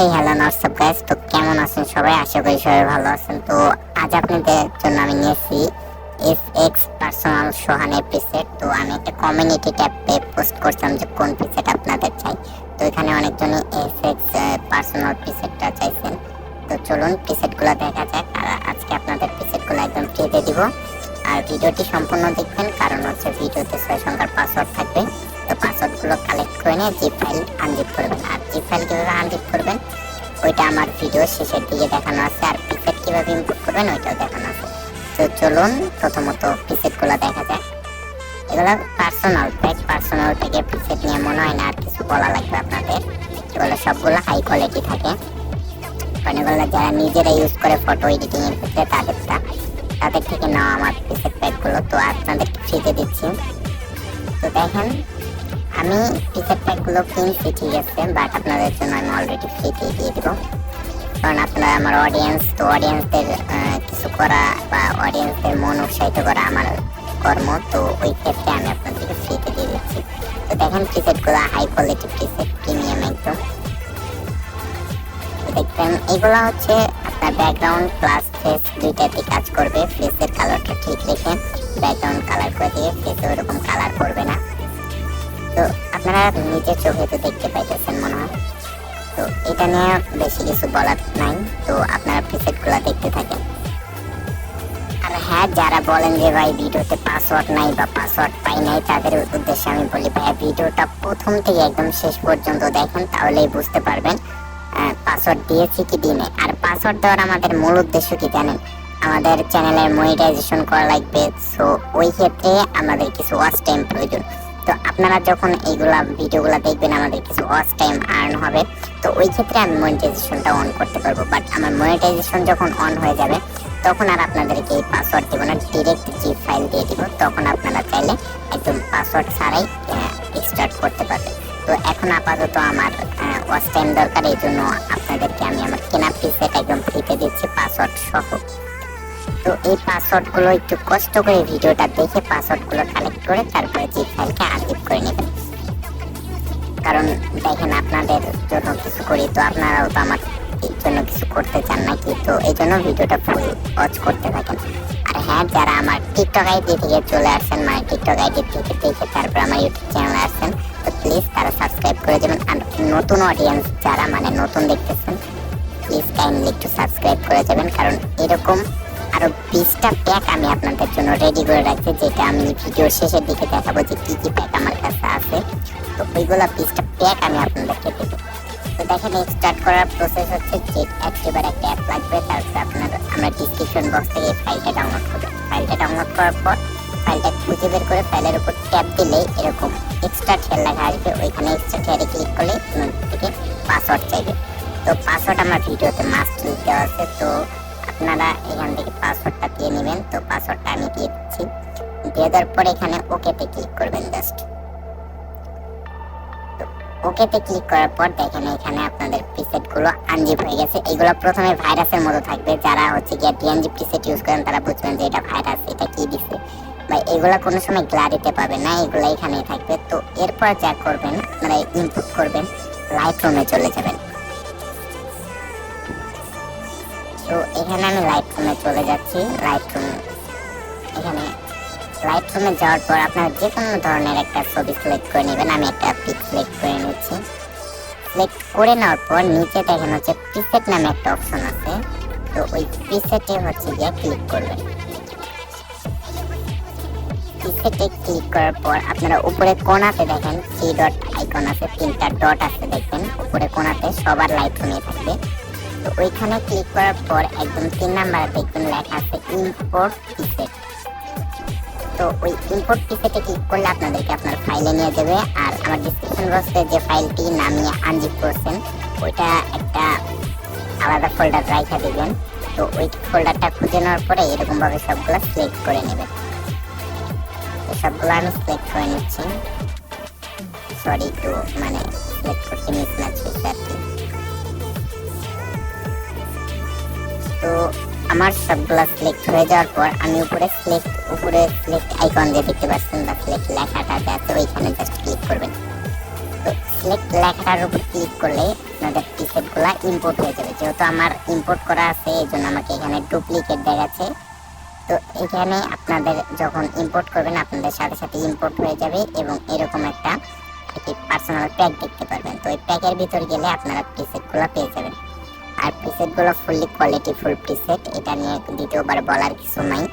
এই hello নটসঅ্যাপ guys তো কেমন আছেন সবাই? আশা করি সবাই ভালো আছেন। তো আজ আপনাদের জন্য আমি নিয়েছি এফ এক্স পার্সোনাল সোহানের প্রিসেট তো আমি একটা কমিউনিটি ট্যাবে পোস্ট করছিলাম যে কোন প্রিসেট আপনাদের চাই। তো এখানে অনেকজনই এফ এক্স পার্সোনাল প্রিসেটটা চাইছেন। তো চলুন প্রিসেটগুলো দেখা যাক। আর আজকে আপনাদের প্রিসেটগুলো একদম ফ্রিতে দিব। আর ভিডিওটি সম্পূর্ণ দেখবেন। কারণ হচ্ছে ভিডিওতে ছয় সংখ্যার পাসওয়ার্ড থাকবে। তো পাসওয়ার্ডগুলো কালেক্ট করে নিয়ে জিপ ফাইল আনজিপ করবেন আর জিপ ফাইল কীভাবে আনজিপ করবেন। ওইটা আমার ভিডিও শেষের দিকে দেখানো আছে, আর প্রিসেট কীভাবে ইম্পোর্ট করবেন ওইটাও দেখানো আছে। তো চলুন, প্রথমত প্রিসেটগুলো দেখা যাক। এগুলো পার্সোনাল প্যাক পার্সোনাল প্যাকে প্রিসেট নিয়ে মনে হয় না আর কিছু বলা লাগবে আপনাদের। এগুলো সবগুলো হাই কোয়ালিটি থাকে। কারণ এগুলো যারা নিজেরা ইউজ করে ফটো এডিটিং এর ক্ষেত্রে তাদেরটা, তাদের থেকে নেওয়া আমার প্রিসেট প্যাকগুলো তো আপনাদেরকে ফ্রিতে দিচ্ছি। তো দেখেন আমি প্রিসেট প্যাকগুলো কিনছি ঠিক আছে বাট আপনাদের জন্য আমি অলরেডি ফ্রিতে দিয়ে দেবো। কারণ আপনারা আমার অডিয়েন্স তো অডিয়েন্সদের কিছু করা বা অডিয়েন্সদের মন উৎসাহিত করা আমার কর্ম, তো ওই ক্ষেত্রে আমি আপনাদেরকে ফ্রিতে দিয়ে দিচ্ছি। তো দেখেন প্রিসেটগুলো হাই কোয়ালিটি প্রিসেট প্রিমিয়াম একদম। দেখবেন এগুলো হচ্ছে আপনার ব্যাকগ্রাউন্ড প্লাস ফেস দুইটাতে কাজ করবে। ফেসের কালারটা ঠিক রেখে ব্যাকগ্রাউন্ড কালার করে দিয়ে ফেসে ওরকম কালার করবে না। তো আপনারা নিজের চোখে তো দেখতে পাইতেছেন মনে হয়। তো এটা নিয়ে বেশি কিছু বলার নাই। তো আপনারা প্রিসেটগুলো দেখতে থাকেন। আর হ্যাঁ যারা বলেন যে ভাই ভিডিওতে পাসওয়ার্ড নাই বা পাসওয়ার্ড পাই নাই, তাদের উদ্দেশ্যে আমি বলি ভাই ভিডিওটা প্রথম থেকে একদম শেষ পর্যন্ত দেখেন, তাহলেই বুঝতে পারবেন পাসওয়ার্ড দিয়েছি কি দিই নাই আর পাসওয়ার্ড দেওয়ার আমাদের মূল উদ্দেশ্য কি জানেন? আমাদের চ্যানেলের মনিটাইজেশন করা লাগবে। সো ওই ক্ষেত্রে আমাদের কিছু ওয়াচ টাইম প্রয়োজন। তো আপনারা যখন এইগুলা ভিডিওগুলো দেখবেন, আমাদের কিছু ওয়াচ টাইম আর্ন হবে, তো ওই ক্ষেত্রে আমি মনিটাইজেশনটা অন করতে পারব। বাট আমার মনিটাইজেশন যখন অন হয়ে যাবে, তখন আর আপনাদেরকে এই পাসওয়ার্ড দেবো না ডিরেক্ট জিপ ফাইল দিয়ে দিব, তখন আপনারা চাইলে একদম পাসওয়ার্ড ছাড়াই স্টার্ট করতে পারবেন। তো এখন আপাতত আমার ওয়াচ টাইম দরকার, এই জন্য আপনাদেরকে আমি আমার কেনা প্রিসেট একদম ফ্রিতে দিচ্ছি পাসওয়ার্ড সহ। তো এই পাসওয়ার্ডগুলো একটু কষ্ট করে ভিডিওটা দেখে পাসওয়ার্ডগুলো কালেক্ট করে তারপরে জিপ ফাইলকে আনজিপ করে নেবেন। কারণ দেখেন আপনাদের জন্য কিছু করি, তো আপনারাও তো আমার জন্য কিছু করতে চান নাকি? তো এই জন্য ভিডিওটা ফুল ওয়াচ করতে থাকেন। আর হ্যাঁ যারা আমার টিকটক আইডি থেকে চলে আসছেন মানে টিকটক আইডি থেকে দেখে তারপর আমার ইউটিউব চ্যানেলে আসছেন, তো প্লিজ তারা সাবস্ক্রাইব করে দেবেন। আর নতুন অডিয়েন্স যারা মানে নতুন দেখতেছেন প্লিজ কাইন্ডলি একটু সাবস্ক্রাইব করে যাবেন কারণ এরকম আরও বিশটা প্যাক আমি আপনাদের জন্য রেডি করে রাখছি, যেটা আমি ভিডিও শেষের দিকে দেখাবো যে কি কি প্যাক আমার কাছে আছে। তো ওইগুলো বিশটা প্যাক আমি আপনাদেরকে দেবো। তো দেখেন স্টার্ট করার প্রসেস হচ্ছে যে অ্যাক্টিভার একটা অ্যাপ লাগবে, তারপর আপনার, আমরা ডিসক্রিপশন বক্স থেকে এই ফাইলটা ডাউনলোড করব। ফাইলটা ডাউনলোড করার পর ফাইলটা খুঁজে বের করে ফাইলের উপর ট্যাপ দিলে এরকম এক্সট্রা ঠেল লেখা আসবে। ওইখানে এক্সট্রা ঠেলে ক্লিক করলে থেকে পাসওয়ার্ড চাইবে। তো পাসওয়ার্ড আমার ভিডিওতে মাস্ট দেওয়া আছে, তো আপনারা এখান থেকে পাসওয়ার্ডটা দিয়ে নেবেন। তো পাসওয়ার্ডটা আমি দিয়ে দিচ্ছি। দিয়ে দেওয়ার পর এখানে ওকেতে ক্লিক করবেন জাস্ট ওকেতে ক্লিক করার পর দেখেন এখানে আপনাদের প্রিসেটগুলো আনজিপ হয়ে গেছে। এগুলো প্রথমে ভাইরাসের মতো থাকবে। যারা হচ্ছে গিয়ে ডিএনজি প্রিসেট ইউজ করেন, তারা বুঝবেন যে এটা ভাইরাস এটা কি দিছে। বা এগুলো কোনো সময় গ্লারিতে পাবে না, এগুলো এখানেই থাকবে। তো এরপর যা করবেন, আপনারা ইনপুট করবেন লাইট রুমে চলে যাবেন। তো এখানে আমি লাইট রুমে চলে যাচ্ছি। লাইট রুম এখানে লাইট রুমে যাওয়ার পর আপনারা যে কোনো ধরনের একটা ছবি সিলেক্ট করে নেবেন। আমি একটা পিক সিলেক্ট করে নিচ্ছি। সিলেক্ট করে নেওয়ার পর নিচে দেখেন হচ্ছে প্রিসেট নামে একটা অপশন আছে। তো ওই প্রিসেটে হচ্ছে গিয়ে ক্লিক করবেন। প্রিসেটে ক্লিক করার পর আপনারা উপরে কোনাতে দেখেন থ্রি ডট আইকন আছে, তিনটা ডট আছে দেখবেন। উপরে কোনাতে সবার লাইট রুমে থাকবে। তো ওইখানে ক্লিক করার পর একদম তিন নাম্বারে দেখবেন লেখা আছে ইম্পোর্ট প্রিসেট তো ওই ইম্পোর্ট পিসেতে ক্লিক করলে আপনাদেরকে আপনার ফাইলে নিয়ে যাবে। আর আমার ডিসক্রিপশন বক্সে যে ফাইলটি নামিয়ে আনজিপ করছেন, ওইটা একটা আলাদা ফোল্ডার রাখা দিবেন। তো ওই ফোল্ডারটা খুঁজে নেওয়ার পরে এরকম ভাবে সবগুলো সিলেক্ট করে নেবেন। তো সবগুলো আমি সিলেক্ট করে নিচ্ছি। সরি একটু মানে সিলেক্ট করতে মিসম্যাচ হয়েছে তো আমার সবগুলা সিলেক্ট হয়ে যাওয়ার পর আমি উপরে সিলেক্ট উপরে সিলেক্ট আইকন যে দেখতে পাচ্ছেন বা সিলেক্ট লেখাটা আছে, ওইখানে জাস্ট ক্লিক করবেন। তো সিলেক্ট লেখাটার উপর ক্লিক করলে আপনাদের প্রিসেটগুলো ইম্পোর্ট হয়ে যাবে। যেহেতু আমার ইম্পোর্ট করা আছে এই জন্য আমাকে এখানে ডুপ্লিকেট দেখাচ্ছে। তো এখানে আপনাদের যখন ইম্পোর্ট করবেন, আপনাদের সাথে সাথে ইম্পোর্ট হয়ে যাবে এবং এরকম একটা একটি পার্সোনাল প্যাক দেখতে পারবেন। তো ওই প্যাকের ভিতর গেলে আপনারা প্রিসেটগুলো পেয়ে যাবেন। আর প্রিসেটগুলো ফুললি কোয়ালিটি ফুল প্রিসেট এটা নিয়ে দ্বিতীয়বার বলার কিছু নাই।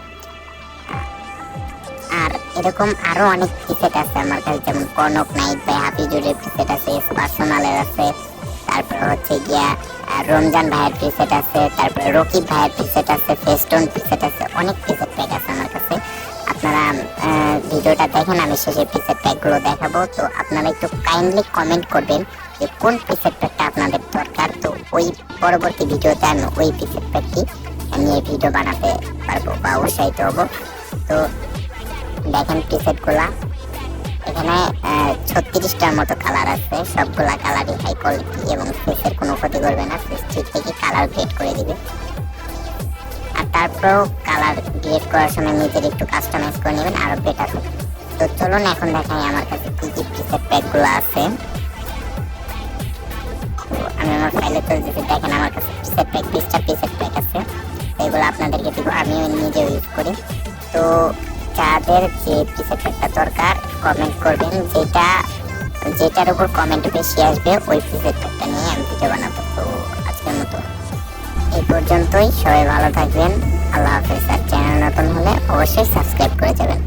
আর এরকম আরও অনেক প্রিসেট আছে আমার কাছে, যেমন কনক, নাইট বাই হাফি জুড়ে প্রিসেট আছে পার্সোনালের আছে, তারপর হচ্ছে গিয়া রমজান ভাইয়ের প্রিসেট আছে, তারপর রকিব ভাইয়ের প্রিসেট আছে, ফেস্টন প্রিসেট আছে, অনেক প্রিসেট প্যাক আছে আমার কাছে। আপনারা ভিডিওটা দেখেন, আমি শেষে প্রিসেট প্যাকগুলো দেখাবো। তো আপনারা একটু কাইন্ডলি কমেন্ট করবেন যে কোন প্রিসেট প্যাকটা আপনাদের দরকার, তো ওই পরবর্তী ভিডিওতে আমি ওই প্রিসেট প্যাকটি নিয়ে ভিডিও বানাতে পারব বা উৎসাহিত হব। তো দেখেন প্রিসেটগুলা এখানে ছত্রিশটার মতো কালার আছে। সবগুলা কালারই হাই কোয়ালিটি এবং ফেসের কোনো ক্ষতি করবে না। ফেস ঠিক থেকে কালার গ্রেড করে দিবে। আর তারপরেও কালার গ্রেড করার সময় নিজের একটু কাস্টমাইজ করে নেবেন আরও বেটার হবে। তো চলুন এখন দেখাই আমার কাছে কি কি প্রিসেট প্যাকগুলো আছে। আমি আমার ফাইলে চলতেছি দেখেন আমার কাছে প্রিসেট প্যাক বিশটা প্রিসেট প্যাক আছে। তো এগুলো আপনাদেরকে দিব, আমিও নিজেও ইউজ করি। তো যাদের যে প্রিসেট প্যাকটা দরকার কমেন্ট করবেন। যেটা, যেটার উপর কমেন্ট বেশি আসবে, ওই প্রিসেট প্যাকটা নিয়ে আমি ভিডিও বানাবো। তো আজকের মতো এই পর্যন্তই। সবাই ভালো থাকবেন। আল্লাহ হাফেজ। আর চ্যানেল নতুন হলে অবশ্যই সাবস্ক্রাইব করে যাবেন।